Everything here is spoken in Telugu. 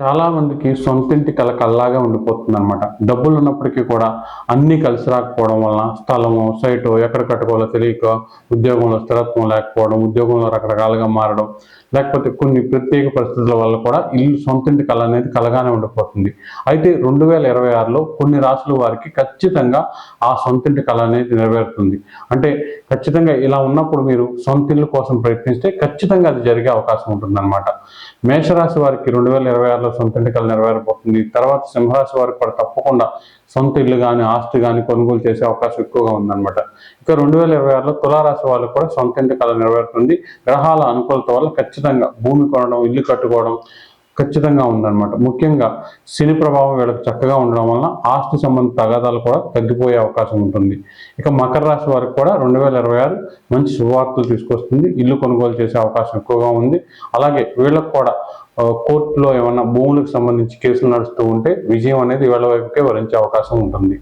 చాలా మందికి సొంతింటి కల కల్లాగా ఉండిపోతుంది అనమాట డబ్బులు ఉన్నప్పటికీ కూడా అన్ని కలిసి రాకపోవడం వలన స్థలము సైటు ఎక్కడ కట్టుకోవాలో తెలియక ఉద్యోగంలో స్థిరత్వం లేకపోవడం ఉద్యోగంలో రకరకాలుగా మారడం లేకపోతే కొన్ని ప్రత్యేక పరిస్థితుల వల్ల కూడా ఇల్లు సొంతింటి కళ అనేది కలగానే ఉండిపోతుంది. అయితే రెండు వేల ఇరవై ఆరులో కొన్ని రాసుల వారికి ఖచ్చితంగా ఆ సొంతింటి కళ అనేది నెరవేరుతుంది. అంటే ఖచ్చితంగా ఇలా ఉన్నప్పుడు మీరు సొంత ఇల్లు కోసం ప్రయత్నిస్తే ఖచ్చితంగా అది జరిగే అవకాశం ఉంటుందన్నమాట. మేషరాశి వారికి రెండు వేల ఇరవై ఆరులో సొంత ఎన్నికలు నెరవేరబోతుంది. తర్వాత సింహరాశి వారికి కూడా తప్పకుండా సొంత ఇల్లు కానీ ఆస్తి కానీ కొనుగోలు చేసే అవకాశం ఎక్కువగా ఉందన్నమాట. ఇక రెండు వేల ఇరవై ఆరులో తులారాశి వాళ్ళకి కూడా సొంత ఎన్నికలు నెరవేరుతుంది. గ్రహాల అనుకూలత వల్ల ఖచ్చితంగా భూమి కొనడం ఇల్లు కట్టుకోవడం ఖచ్చితంగా ఉందన్నమాట. ముఖ్యంగా శని ప్రభావం వీళ్ళకి చక్కగా ఉండడం వలన ఆస్తి సంబంధ తగాదాలు కూడా తగ్గిపోయే అవకాశం ఉంటుంది. ఇక మకర రాశి వారికి కూడా రెండు వేల ఇరవై ఆరు మంచి శుభవార్తలు తీసుకొస్తుంది. ఇల్లు కొనుగోలు చేసే అవకాశం ఎక్కువగా ఉంది. అలాగే వీళ్ళకు కూడా కోర్టులో ఏమన్నా భూములకు సంబంధించి కేసులు నడుస్తూ ఉంటే విజయం అనేది వీళ్ళ వైపుకే వరించే అవకాశం ఉంటుంది.